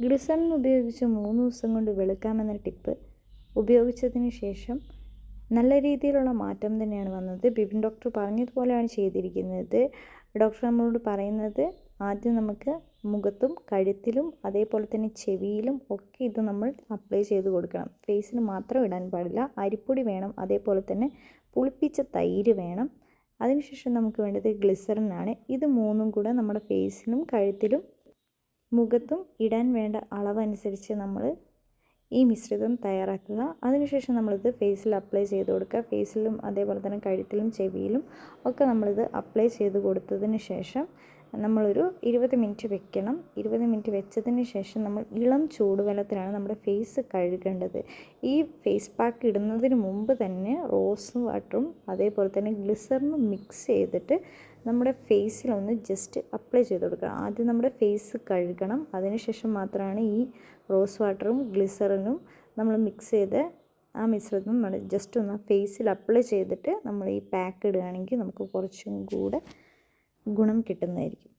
Glycerin ഉപയോഗിച്ച് മൂന്ന് ദിവസം കൊണ്ട് വെളുക്കാമെന്ന ടിപ്പ് ഉപയോഗിച്ചതിന് ശേഷം നല്ല രീതിയിലുള്ള മാറ്റം തന്നെയാണ് വന്നത്. ബിപിൻ ഡോക്ടർ പറഞ്ഞതുപോലെയാണ് ചെയ്തിരിക്കുന്നത്. ഡോക്ടർ നമ്മളോട് പറയുന്നത് ആദ്യം നമുക്ക് മുഖത്തും കഴുത്തിലും അതേപോലെ തന്നെ ചെവിയിലും ഒക്കെ ഇത് നമ്മൾ അപ്ലൈ ചെയ്ത് കൊടുക്കണം. ഫേസിന് മാത്രം ഇടാൻ പാടില്ല. അരിപ്പൊടി വേണം. അതേപോലെ തന്നെ പുളിപ്പിച്ച തൈര് വേണം. അതിനുശേഷം നമുക്ക് വേണ്ടത് ഗ്ലിസറിനാണ്. ഇത് മൂന്നും കൂടെ നമ്മുടെ ഫേസിലും കഴുത്തിലും മുഖത്തും ഇടാൻ വേണ്ട അളവനുസരിച്ച് നമ്മൾ ഈ മിശ്രിതം തയ്യാറാക്കുക. അതിനുശേഷം നമ്മളിത് ഫേസിൽ അപ്ലൈ ചെയ്ത് കൊടുക്കുക. ഫേസിലും അതേപോലെ തന്നെ കഴുത്തിലും ചെവിയിലും ഒക്കെ നമ്മളിത് അപ്ലൈ ചെയ്ത് കൊടുത്തതിന് ശേഷം നമ്മളൊരു ഇരുപത് മിനിറ്റ് വെക്കണം. ഇരുപത് മിനിറ്റ് വെച്ചതിന് ശേഷം നമ്മൾ ഇളം ചൂടുവെള്ളത്തിലാണ് നമ്മുടെ ഫേസ് കഴുകേണ്ടത്. ഈ ഫേസ് പാക്ക് ഇടുന്നതിന് മുമ്പ് തന്നെ റോസ് വാട്ടറും അതേപോലെ തന്നെ ഗ്ലിസറിനും മിക്സ് ചെയ്തിട്ട് നമ്മുടെ ഫേസിലൊന്ന് ജസ്റ്റ് അപ്ലൈ ചെയ്ത് കൊടുക്കുക ആദ്യം നമ്മുടെ ഫേസ് കഴുകണം. അതിനുശേഷം മാത്രമാണ് ഈ റോസ് വാട്ടറും ഗ്ലിസറിനും നമ്മൾ മിക്സ് ചെയ്ത് ആ മിശ്രിതം നമ്മൾ ജസ്റ്റ് ഒന്ന് ഫേസിൽ അപ്ലൈ ചെയ്തിട്ട് നമ്മൾ ഈ പാക്ക് ഇടുകയാണെങ്കിൽ നമുക്ക് കുറച്ചും കൂടെ ഗുണം കിട്ടുന്നതായിരിക്കും.